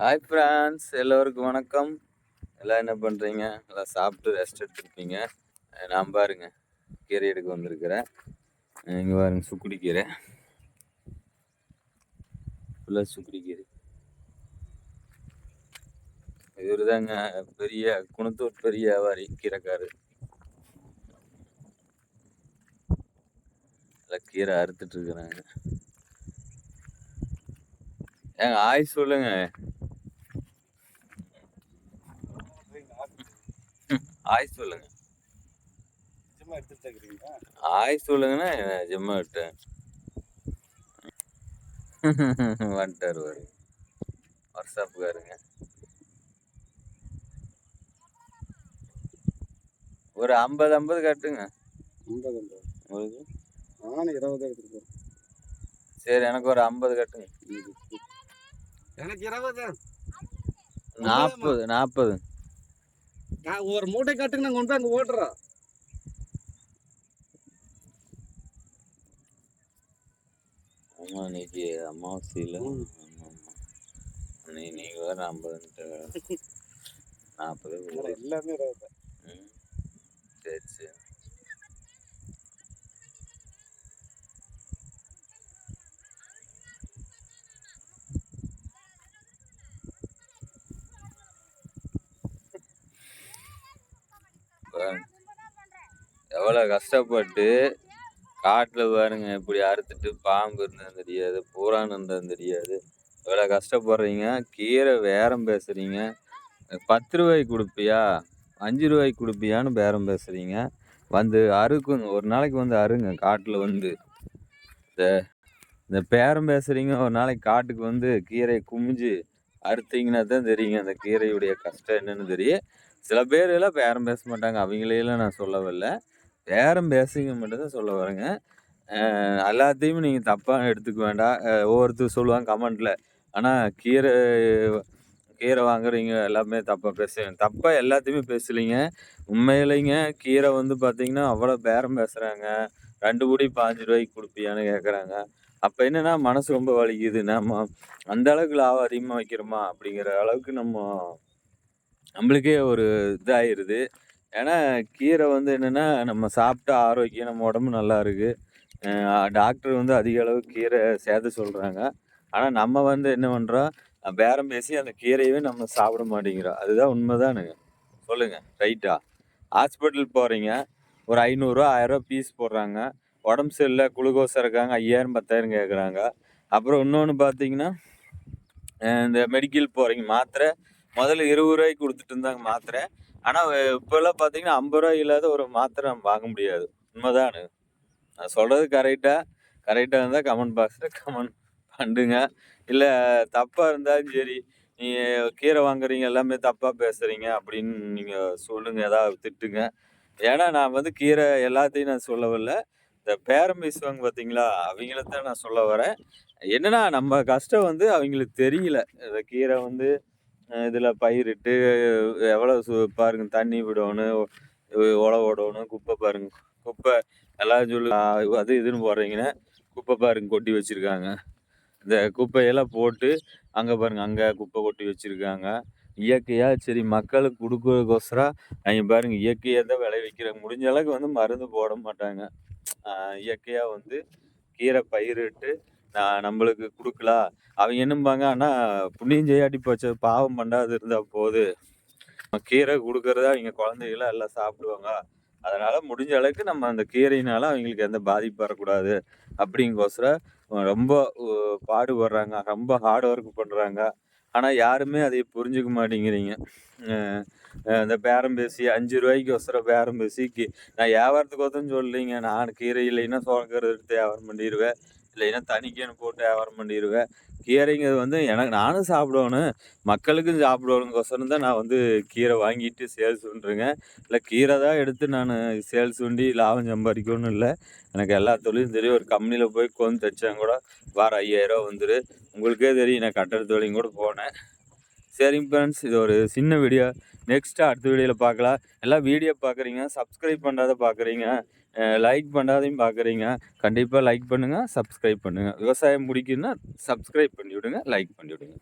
Hi France எல்லோருக்கும் வணக்கம். எல்லாம் என்ன பண்ணுறீங்க எல்லாம் சாப்பிட்டு ரெஸ்ட் எடுத்துருப்பீங்க. நான் பாருங்க. கீரை எடுக்க வந்திருக்கிறேன். இங்கே பாருங்க சுக்குடி கீரை ஃபுல்லாக சுக்குடி கீரை இவர் தாங்க பெரிய குணத்தூர் பெரிய வியாபாரி கீரைக்காரு. எல்லாம் கீரை அறுத்துட்ருக்குறாங்க ஏங்க ஆய் சொல்லுங்கள் ஆய் சொல்லுங்க. ஆய் சொல்லுங்கன்னா ஜம்மா விட்டேன். வந்துட்டார் வரு வாட்ஸ்அப்புக்காருங்க. ஒரு ஐம்பது ஐம்பது கட்டுங்க. ஐம்பது ஐம்பது. உங்களுக்கு? நானும் இருபது எடுத்துட்டு போறேன். சரி எனக்கு ஒரு ஐம்பது கட்டுங்க. எனக்கு இருபது. நாற்பது நாற்பது. ஒரு மூட்டை கட்டுங்க நான் கொண்டு போய் அங்கே ஓட்டுறோம். ஆமாம் இன்னைக்கு அமாவாசையில். நீ நீங்கள் வேறு ஐம்பதுன்ட்டு. நாற்பது. எல்லாமே சரி சரி. எவ்வளோ கஷ்டப்பட்டு காட்டில் பாருங்க இப்படி அறுத்துட்டு பாம்பு இருந்தது தெரியாது பூரான் இருந்தது தெரியாது. எவ்வளோ கஷ்டப்படுறீங்க? கீரை பேரம் பேசுகிறீங்க பத்து ரூபாய்க்கு கொடுப்பியா? அஞ்சு ரூபாய்க்கு கொடுப்பியான்னு பேரம் பேசுகிறீங்க வந்து அறுக்குங்க ஒரு நாளைக்கு வந்து அறுங்க காட்டில் வந்து. இந்த இந்த பேரம் பேசுகிறீங்க ஒரு நாளைக்கு காட்டுக்கு வந்து கீரையை குமிஞ்சு அறுத்தீங்கன்னா தான் தெரியுங்க அந்த கீரையுடைய கஷ்டம் என்னன்னு தெரியும். சில பேர் எல்லாம் பேரம் பேச மாட்டாங்க அவங்களையெல்லாம் நான் சொல்லவில்லை பேரம் பேசுங்க மட்டும் தான் சொல்ல வரேங்க. எல்லாத்தையும் நீங்கள் தப்பாக எடுத்துக்க வேண்டாம். ஒவ்வொருத்தர் சொல்லுவாங்க கமெண்ட்டில் ஆனால் கீரை கீரை வாங்குறீங்க எல்லாமே தப்பாக பேசுவீங்க தப்பாக எல்லாத்தையுமே பேசலைங்க. உண்மையிலைங்க கீரை வந்து பார்த்தீங்கன்னா அவ்வளோ பேரம் பேசுகிறாங்க ரெண்டு கூடி பாஞ்சு ரூபாய்க்கு கொடுப்பியான்னு கேட்குறாங்க அப்போ என்னன்னா மனசு ரொம்ப வலிக்குது. நம்ம அந்த அளவுக்கு லாபம் அதிகமாக வைக்கிறோமா அப்படிங்கிற அளவுக்கு நம்ம நம்மளுக்கே ஒரு இதாயிருது. ஏன்னா கீரை வந்து என்னென்னா நம்ம சாப்பிட்டா ஆரோக்கியம் நம்ம உடம்பு நல்லா இருக்குது டாக்டர் வந்து அதிக அளவு கீரை சேர்த்து சொல்கிறாங்க ஆனால் நம்ம வந்து என்ன பண்ணுறோம் பேரம் பேசி அந்த கீரையவே நம்ம சாப்பிட மாட்டேங்கிறோம். அதுதான் உண்மைதானுங்க சொல்லுங்கள் ரைட்டா? ஹாஸ்பிட்டல் போகிறீங்க ஒரு ஐநூறுரூவா ஆயிரரூவா பீஸ் போடுறாங்க. உடம்பு சரியில்லை குளுக்கோஸ் இருக்காங்க ஐயாயிரம் பத்தாயிரம் கேட்குறாங்க. அப்புறம் இன்னொன்று பார்த்தீங்கன்னா இந்த மெடிக்கல் போகிறீங்க மாத்திரை. முதல்ல இருபது ரூபாய்க்கு கொடுத்துட்டு இருந்தாங்க மாத்திரை. ஆனால் இப்போல்லாம் பார்த்தீங்கன்னா ஐம்பது ரூபாய் இல்லாத ஒரு மாத்திரை நம்ம வாங்க முடியாது. உண்மைதானு. நான் சொல்கிறது கரெக்டாக கரெக்டாக இருந்தால் கமெண்ட் பாக்ஸில் கமெண்ட் பண்ணுங்க. இல்லை தப்பாக இருந்தாலும் சரி நீங்கள் கீரை வாங்குறீங்க எல்லாமே தப்பாக பேசுகிறீங்க அப்படின்னு நீங்கள் சொல்லுங்கள் ஏதாவது திட்டுங்க. ஏன்னா நான் வந்து கீரை எல்லாத்தையும் நான் சொல்லவில்லை. இந்த பேரம் பேசுவாங்க பார்த்தீங்களா அவங்கள தான் நான் சொல்ல வரேன். என்னன்னா நம்ம கஷ்டம் வந்து அவங்களுக்கு தெரியல. இந்த கீரை வந்து இதில் பயிரிட்டு எவ்வளோ சு பாருங்க தண்ணி விடணும் உழவு விடணும் குப்பை பாருங்க குப்பை எல்லாம் சொல்லு அது இதுன்னு போடுறீங்கன்னா குப்பை பாருங்க கொட்டி வச்சுருக்காங்க. இந்த குப்பையெல்லாம் போட்டு அங்கே பாருங்க அங்கே குப்பை கொட்டி வச்சுருக்காங்க. இயற்கையாக சரி மக்களுக்கு கொடுக்கறதுக்கோசரம் அவங்க பாருங்க இயற்கையாக தான் விளைவிக்கிறாங்க. முடிஞ்ச அளவுக்கு வந்து மருந்து போட மாட்டாங்க. இயற்கையாக வந்து கீரை பயிரிட்டு நான் நம்மளுக்கு கொடுக்கலாம். அவங்க என்னம்பாங்க ஆனால் புண்ணியம் செய்யாட்டி போச்சு பாவம் பண்ணாது இருந்தால் போது. கீரை கொடுக்கறத அவங்க குழந்தைகளாம் எல்லாம் சாப்பிடுவாங்க. அதனால் முடிஞ்ச அளவுக்கு நம்ம அந்த கீரையினால அவங்களுக்கு எந்த பாதிப்பு வரக்கூடாது. அப்படிங்கோசரம் ரொம்ப பாடுபடுறாங்க. ரொம்ப ஹார்ட் ஒர்க் பண்ணுறாங்க ஆனால் யாருமே அதை புரிஞ்சுக்க மாட்டேங்கிறீங்க. அஹ் இந்த பேரம் பேசி அஞ்சு ரூபாய்க்கு ஒசர பேரம் பேசி நான் வியாபாரத்துக்கு ஒருத்தன் சொல்லலைங்க நான் கீரை இல்லைன்னா சோளக்கரை எடுத்து வியாபாரம் பண்ணிடுவேன் இல்லைன்னா தனிக்கேன்னு போட்டு வியாபாரம் பண்ணிடுவேன் கீரைங்கிறது வந்து எனக்கு நானும் சாப்பிடணும். மக்களுக்கும் சாப்பிடணுங்கோசரம் தான் நான் வந்து கீரை வாங்கிட்டு சேல்ஸ் பண்ணுறேங்க இல்லை கீரை தான் எடுத்து நான் சேல்ஸ் பண்ணி லாபம் சம்பாதிக்கணும்னு இல்லை. எனக்கு எல்லா தொழிலும் தெரியும். ஒரு கம்பெனியில் போய் கொண்டு தைச்சாங்க கூட வாரம் ஐயாயிரம் வந்துடும் உங்களுக்கே தெரியும் நான் கட்டட தொழிலும் கூட போனேன். சரிங்க ஃப்ரெண்ட்ஸ் இது ஒரு சின்ன வீடியோ நெக்ஸ்ட்டு அடுத்த வீடியோவில் பார்க்கலாம். எல்லாம் வீடியோ பார்க்குறீங்க சப்ஸ்கிரைப் பண்ணாத பார்க்குறீங்க லைக் பண்ணாதையும் பார்க்குறீங்க கண்டிப்பாக லைக் பண்ணுங்கள் சப்ஸ்கிரைப் பண்ணுங்கள் விவசாயம் முடிக்குன்னா சப்ஸ்கிரைப் பண்ணி விடுங்க லைக் பண்ணி விடுங்க